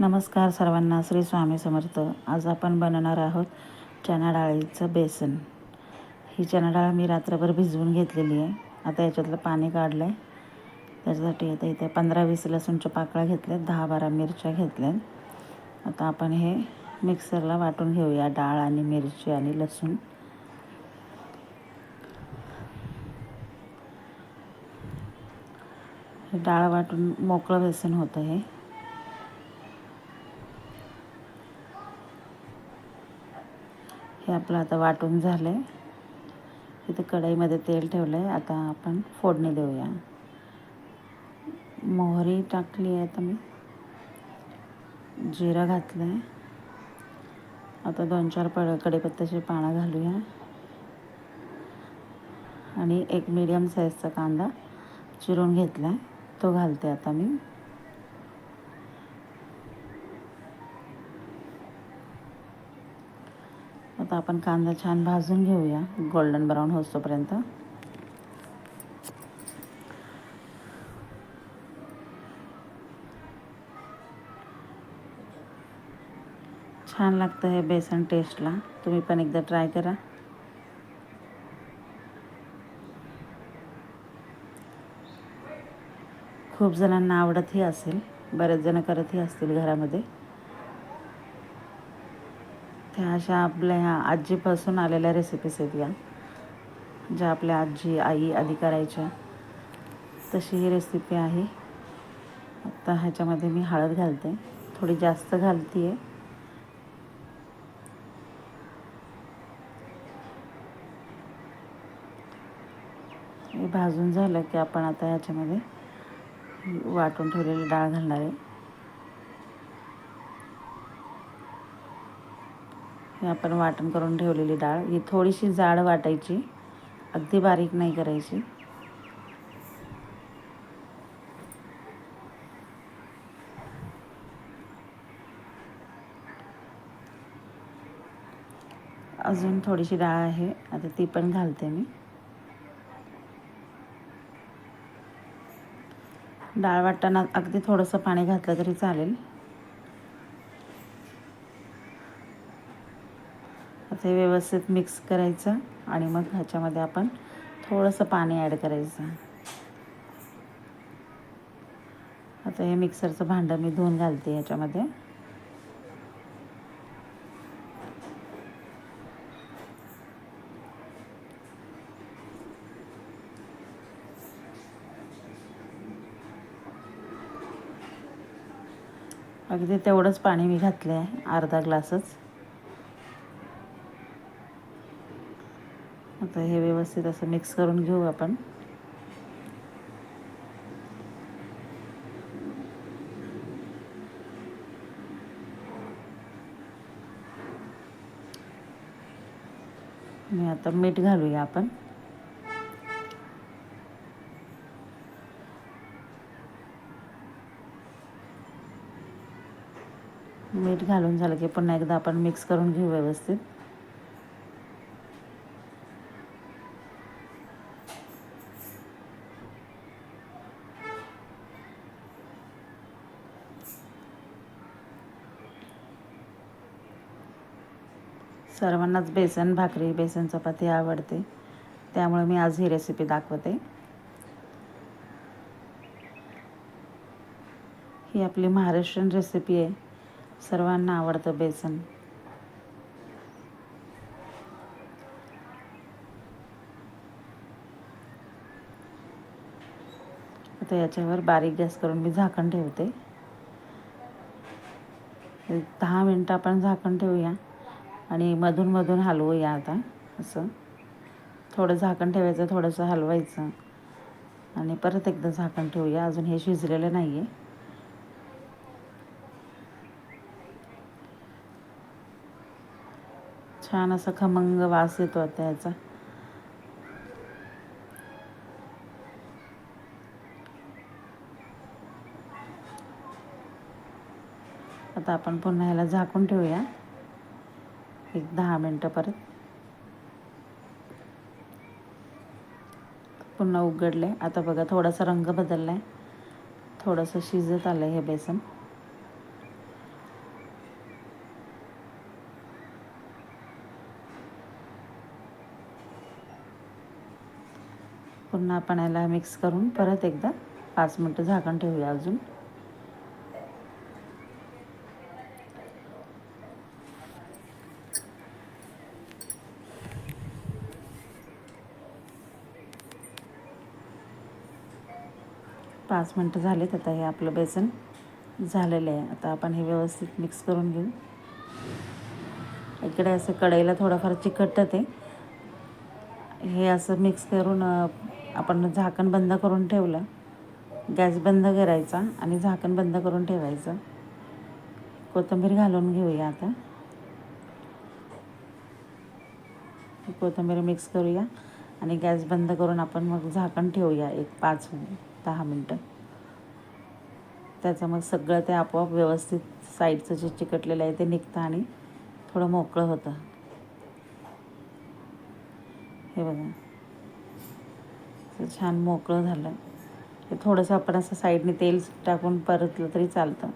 नमस्कार सर्वांना श्री स्वामी समर्थ. आज आपण बनवणार आहोत चणा डाळीचं बेसन. ही चणा डाळ मी रात्रभर भिजवून घेतलेली आहे. आता याच्यातलं पाणी काढलं आहे त्याच्यासाठी आता इथे पंधरा वीस लसूणच्या पाकळ्या घेतल्या दहा बारा मिरच्या घेतल्या आता आपण हे मिक्सरला वाटून घेऊया डाळ आणि मिरची आणि लसूण. हे डाळ वाटून मोकळं बेसन होतं हे. हे आपलं आता वाटून झालं आहे इथे कढईमध्ये तेल ठेवलं आहे आता आपण फोडणी देऊया. मोहरी टाकली आहे आता मी. जिरं घातलं आहे आता दोन चार पड कढीपत्त्याची पानं घालूया. आणि एक मीडियम साईजचा कांदा चिरून घेतला आहे तो घालते आता मी. आता आपण कांदा छान भाजून घेऊया. गोल्डन ब्राऊन होतोपर्यंत. छान लागतं हे बेसन टेस्टला तुम्ही पण एकदा ट्राय करा. खूप जणांना आवडतही असेल. बरेच जण करतही असतील घरामध्ये. त्या अशा आपल्या ह्या आजीपासून आलेल्या रेसिपीज आहेत या ज्या आपल्या आजी आई आधी करायच्या. तशी ही रेसिपी आहे. आता ह्याच्यामध्ये मी हळद घालते. थोडी जास्त घालते आहे हे भाजून झालं की आपण आता ह्याच्यामध्ये वाटून ठेवलेली डाळ घालणार आहे. हे आपण वाटण करून ठेवलेली डाळ. ही थोडीशी जाड वाटायची. अगदी बारीक नाही करायची. अजून थोडीशी डाळ आहे. आता ती पण घालते मी. डाळ वाटताना अगदी थोडंसं पाणी घातलं तरी चालेल. आता हे व्यवस्थित मिक्स करायचं आणि मग ह्याच्यामध्ये आपण थोडंसं पाणी ॲड करायचं. आता हे मिक्सरचं भांडं मी धुवून घालते ह्याच्यामध्ये. अगदी तेवढंच पाणी मी घातलं आहे अर्धा ग्लासच. आता हे व्यवस्थित असं मिक्स करून घेऊ आपण. आता मीठ घालूया आपण. मीठ घालून झालं की पुन्हा एकदा आपण मिक्स करून घेऊ व्यवस्थित. सर्वांनाच बेसन भाकरी बेसन चपाती आवडते. त्यामुळे मी आज ही रेसिपी दाखवते. ही आपली महाराष्ट्रीयन रेसिपी आहे. सर्वांना आवडतं बेसन. आता याच्यावर बारीक गॅस करून मी झाकण ठेवते. दहा मिनटं आपण झाकण ठेवूया. आणि मधून मधून हलवूया आता असं. थोडं झाकण ठेवायचं थोडंसं हलवायचं. आणि परत एकदा झाकण ठेवूया अजून हे शिजलेलं नाही आहे छान असा खमंग वास येतो आता याचा. आता आपण पुन्हा ह्याला झाकून ठेवूया. एक दहा मिनटं परत पुन्हा उघडले आता बघा थोडासा रंग बदलला आहे थोडंसं शिजत आलं आहे हे बेसन. पुन्हा आपण याला मिक्स करून परत एकदा पाच मिनटं झाकण ठेवूया अजून. पाच मिनटं झालेत आता हे आपलं बेसन झालेलं आहे. आता आपण हे व्यवस्थित मिक्स करून घेऊ. इकडे असं कढईला थोडंफार चिकटतं ते हे असं मिक्स करून आपण झाकण बंद करून ठेवलं. गॅस बंद करायचा आणि झाकण बंद करून ठेवायचं. कोथिंबीर घालून घेऊया आता. कोथिंबीर मिक्स करूया आणि गॅस बंद करून आपण मग झाकण ठेवूया एक पाच मिनिट. दहा मिनटं. त्याचं मग सगळं ते आपोआप व्यवस्थित साईडचं जे चिकटलेलं आहे ते निघतं आणि थोडं मोकळं होतं. हे बघा. छान मोकळं झालं. हे थोडंसं आपण असं साईडने तेल टाकून परतलं तरी चालतं.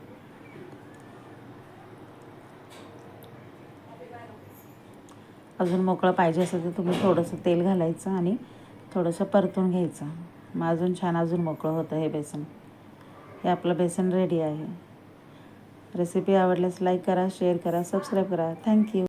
अजून मोकळं पाहिजे असेल तर तुम्ही थोडंसं तेल घालायचं आणि थोडंसं परतून घ्यायचं. मग अजून छान अजून मोकळं होतं हे बेसन. हे आपलं बेसन रेडी आहे. रेसिपी आवडल्यास लाईक करा शेअर करा सबस्क्राईब करा. Thank you